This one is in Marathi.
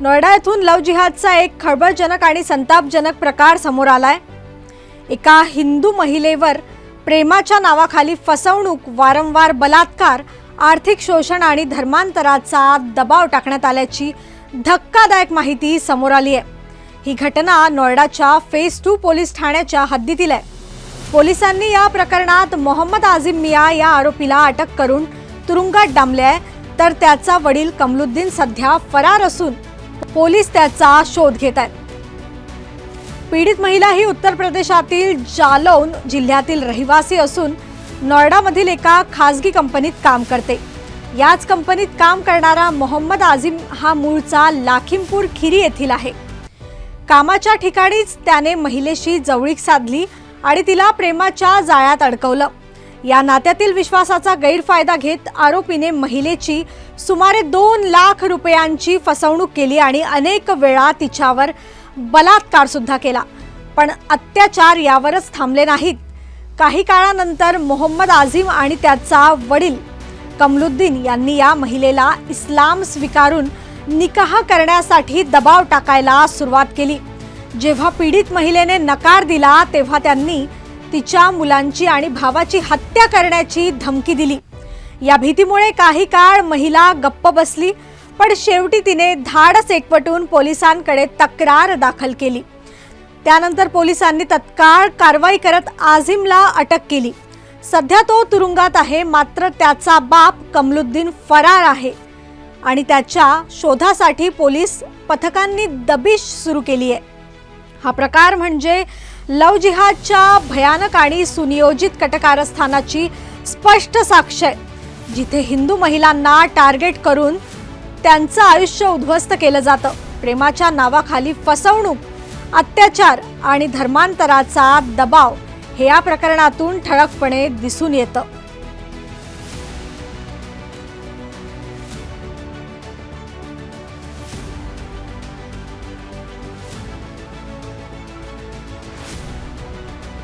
नोएडा येथून लव जिहादचा एक खळबळजनक आणि संतापजनक प्रकार समोर आलाय. एका हिंदू महिलेवर प्रेमाच्या नावाखाली फसवणूक वारंवार बलात्कार आर्थिक शोषण आणि धर्मांतराचा दबाव टाकण्यात आल्याची धक्कादायक माहिती समोर आली आहे. ही घटना नोएडाच्या फेज टू पोलीस ठाण्याच्या हद्दीतील आहे. पोलिसांनी या प्रकरणात मोहम्मद आझिम मिया या आरोपीला अटक करून तुरुंगात डांबले आहे. तर त्याचा वडील कमलुद्दीन सध्या फरार असून पोलीस त्याचा शोध घेत आहेत. पीडित महिला ही उत्तर प्रदेशातील जालौन जिल्ह्यातील रहिवासी असून नोएडामधील एका खासगी कंपनीत काम करते. याच कंपनीत काम करणारा मोहम्मद आझिम हा मूळचा लाखिमपूर खिरी येथील आहे. कामाच्या ठिकाणीच त्याने महिलेशी जवळीक साधली आणि तिला प्रेमाच्या जाळ्यात अडकवलं. या नात्यातील विश्वासाचा गैरफायदा घेत आरोपीने महिलेची सुमारे दोन लाख रुपयांची फसवणूक केली आणि अनेक वेळा तिच्यावर बलात्कार सुद्धा केला. पण अत्याचार यावरच थांबले नाहीत. काही काळानंतर मोहम्मद आझिम आणि त्याचा वडील कमलुद्दीन यांनी या महिलेला इस्लाम स्वीकारून निकाह करण्यासाठी दबाव टाकायला सुरुवात केली. जेव्हा पीडित महिलेने नकार दिला तेव्हा त्यांनी तिच्या मुलांची आणि भावाची हत्या करण्याची धमकी दिली. या भीतीमुळे काही काळ महिला गप्प बसली पण शेवटी तिने धाडस एकवटून पोलिसांकडे तक्रार दाखल केली. त्यानंतर पोलिसांनी तत्काळ कारवाई करत आझिमला अटक केली. सध्या तो तुरुंगात आहे मात्र त्याचा बाप कमलुद्दीन फरार आहे आणि त्याच्या शोधासाठी पोलीस पथकांनी दबिश सुरू केली आहे हा प्रकार म्हणजे लव जिहादच्या भयानक आणि सुनियोजित कटकारस्थानाची स्पष्ट साक्ष आहे. जिथे हिंदू महिलांना टार्गेट करून त्यांचं आयुष्य उद्ध्वस्त केलं जातं. प्रेमाच्या नावाखाली फसवणूक अत्याचार आणि धर्मांतराचा दबाव हे या प्रकरणातून ठळकपणे दिसून येतं.